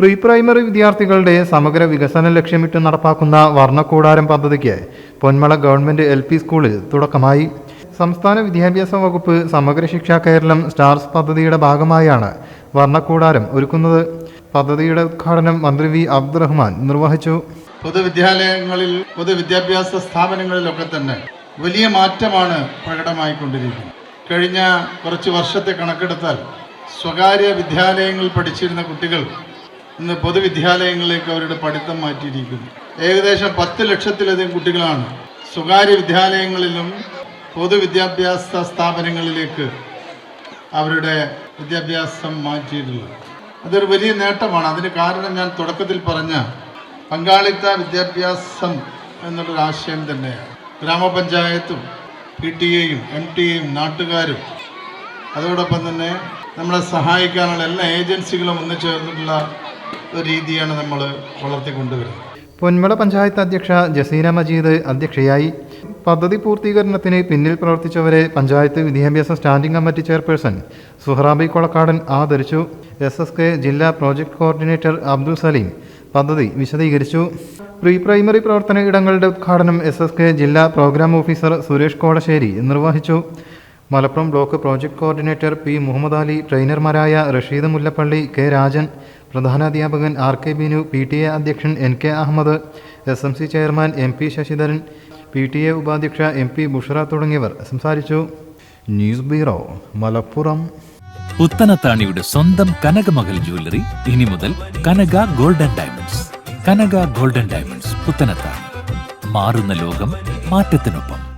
Pre primary വിദ്യാർത്ഥികളുടെ സമഗ്ര വികസനം ലക്ഷ്യമിട്ട് നടപ്പാക്കുന്ന വർണക്കൂടാരം പദ്ധതിക്ക് പൊന്മള ഗവൺമെന്റ് എൽ പി സ്കൂളിൽ തുടക്കമായി. സംസ്ഥാന വിദ്യാഭ്യാസ വകുപ്പ് സമഗ്ര ശിക്ഷാ കേരളം സ്റ്റാർസ് പദ്ധതിയുടെ ഭാഗമായാണ് വർണക്കൂടാരം ഒരുക്കുന്നത്. പദ്ധതിയുടെ ഉദ്ഘാടനം മന്ത്രി വി അബ്ദുറഹ്മാൻ നിർവഹിച്ചു. പൊതുവിദ്യാലയങ്ങളിൽ പൊതുവിദ്യാഭ്യാസ സ്ഥാപനങ്ങളിലൊക്കെ തന്നെ വലിയ മാറ്റമാണ് പ്രകടമായിക്കൊണ്ടിരിക്കുന്നത്. കഴിഞ്ഞ കുറച്ച് വർഷത്തെ കണക്കെടുത്താൽ സ്വകാര്യ വിദ്യാലയങ്ങളിൽ പഠിച്ചിരുന്ന കുട്ടികൾ ഇന്ന് പൊതുവിദ്യാലയങ്ങളിലേക്ക് അവരുടെ പഠിത്തം മാറ്റിയിരിക്കുന്നു. ഏകദേശം പത്ത് ലക്ഷത്തിലധികം കുട്ടികളാണ് സ്വകാര്യ വിദ്യാലയങ്ങളിലും പൊതുവിദ്യാഭ്യാസ സ്ഥാപനങ്ങളിലേക്ക് അവരുടെ വിദ്യാഭ്യാസം മാറ്റിയിട്ടുള്ളത്. അതൊരു വലിയ നേട്ടമാണ്. അതിന് കാരണം ഞാൻ തുടക്കത്തിൽ പറഞ്ഞ പങ്കാളിത്ത വിദ്യാഭ്യാസം എന്നുള്ളൊരു ആശയം തന്നെയാണ്. ഗ്രാമപഞ്ചായത്തും പി ടി എയും എം ടി എയും നാട്ടുകാരും അതോടൊപ്പം തന്നെ നമ്മളെ സഹായിക്കാനുള്ള എല്ലാ ഏജൻസികളും ഒന്നു ചേർന്നിട്ടുള്ള രീതിയാണ് നമ്മൾ വളർത്തിക്കൊണ്ടുവരുന്നത്. പൊന്മള പഞ്ചായത്ത് അധ്യക്ഷ ജസീന മജീദ് അധ്യക്ഷയായി. പദ്ധതി പൂർത്തീകരണത്തിന് പിന്നിൽ പ്രവർത്തിച്ചവരെ പഞ്ചായത്ത് വിദ്യാഭ്യാസ standing committee chairperson Suharabi Kolakkadan ആദരിച്ചു. എസ് എസ് കെ ജില്ലാ പ്രോജക്ട് കോർഡിനേറ്റർ അബ്ദുൽ സലീം പദ്ധതി വിശദീകരിച്ചു. പ്രീ പ്രൈമറി പ്രവർത്തന ഇടങ്ങളുടെ ഉദ്ഘാടനം എസ് എസ് കെ ജില്ലാ പ്രോഗ്രാം ഓഫീസർ സുരേഷ് കോടശ്ശേരി നിർവഹിച്ചു. Malappuram block project coordinator P Muhammad Ali ട്രെയിനർമാരായ Rasheed Mullappally K Rajan പ്രധാനാധ്യാപകൻ R K Binu P T A അധ്യക്ഷൻ N K Ahammed S M C chairman M P Sasidharan P T A ഉപാധ്യക്ഷ M P Bushra തുടങ്ങിയവർ സംസാരിച്ചു. News bureau Malappuram. പുത്തനത്താണിയുടെ സ്വന്തം Kanakamahal jewellery ഇനി മുതൽ Kanaka golden diamonds. Kanaka golden diamonds Puthanathani മാറുന്ന ലോകം മാറ്റത്തിനൊപ്പം.